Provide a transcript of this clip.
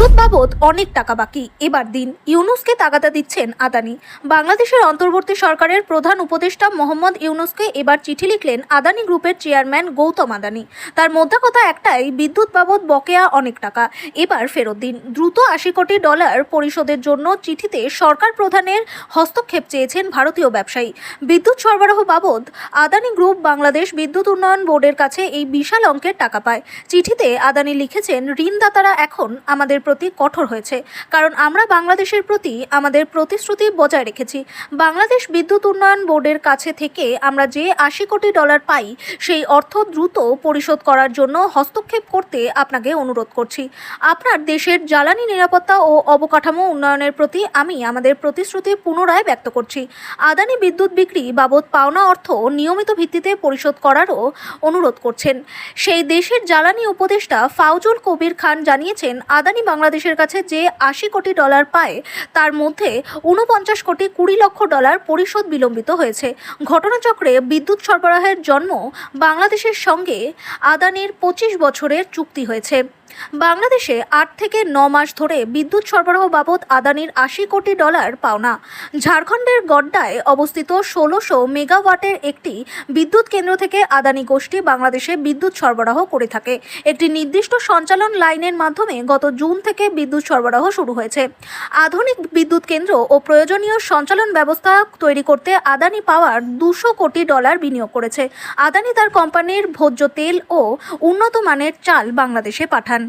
বিদ্যুৎ বাবদ অনেক টাকা বাকি। এবার দিন। ইউনুসকে তাগাদা দিচ্ছেন আদানি। বাংলাদেশের অন্তর্বর্তী সরকারের প্রধান উপদেষ্টা মোহাম্মদ ইউনুসকে এবার চিঠি লিখলেন আদানি গ্রুপের চেয়ারম্যান গৌতম আদানি। তার মোদ্দা কথা একটাই, বিদ্যুৎ বাবদ বকেয়া অনেক টাকা। এবার ফেরত দিন। দ্রুত আশি কোটি ডলার পরিশোধের জন্য চিঠিতে সরকার প্রধানের হস্তক্ষেপ চেয়েছেন ভারতীয় ব্যবসায়ী। বিদ্যুৎ সরবরাহ বাবদ আদানি গ্রুপ বাংলাদেশ বিদ্যুৎ উন্নয়ন বোর্ডের কাছে এই বিশাল অঙ্কের টাকা পায়। চিঠিতে আদানি লিখেছেন, ঋণদাতারা এখন আমাদের প্রতি কঠোর হয়েছে। কারণ আমরা বাংলাদেশের প্রতি আমাদের প্রতিশ্রুতি বজায় রেখেছি। বাংলাদেশ বিদ্যুৎ উন্নয়ন বোর্ডের কাছে থেকে আমরা যে আশি কোটি ডলার পাই, সেই অর্থ দ্রুত পরিশোধ করার জন্য হস্তক্ষেপ করতে আপনাকে অনুরোধ করছি। আপনার দেশের জ্বালানি নিরাপত্তা ও অবকাঠামো উন্নয়নের প্রতি আমি আমাদের প্রতিশ্রুতি পুনরায় ব্যক্ত করছি। আদানি বিদ্যুৎ বিক্রি বাবদ পাওনা অর্থ নিয়মিত ভিত্তিতে পরিশোধ করারও অনুরোধ করছেন। সেই দেশের জ্বালানি উপদেষ্টা ফাউজুল কবির খান জানিয়েছেন, আদানি বাংলাদেশের কাছে যে আশি কোটি ডলার পায়, তার মধ্যে ঊনপঞ্চাশ কোটি কুড়ি লক্ষ ডলার পরিশোধ বিলম্বিত হয়েছে। ঘটনাচক্রে বিদ্যুৎ সরবরাহের জন্ম বাংলাদেশের সঙ্গে আদানির পঁচিশ বছরের চুক্তি হয়েছে। বাংলাদেশে আট থেকে ন মাস ধরে বিদ্যুৎ সরবরাহ বাবদ আদানির আশি কোটি ডলার পাওনা। ঝাড়খণ্ডের গড্ডায় অবস্থিত ষোলোশো মেগাওয়াটের একটি বিদ্যুৎ কেন্দ্র থেকে আদানি গোষ্ঠী বাংলাদেশে বিদ্যুৎ সরবরাহ করে থাকে। একটি নির্দিষ্ট সঞ্চালন লাইনের মাধ্যমে গত জুন থেকে বিদ্যুৎ সরবরাহ শুরু হয়েছে। আধুনিক বিদ্যুৎ কেন্দ্র ও প্রয়োজনীয় সঞ্চালন ব্যবস্থা তৈরি করতে আদানি পাওয়ার দুশো কোটি ডলার বিনিয়োগ করেছে। আদানি তার কোম্পানির ভোজ্য তেল ও উন্নত মানের চাল বাংলাদেশে পাঠান।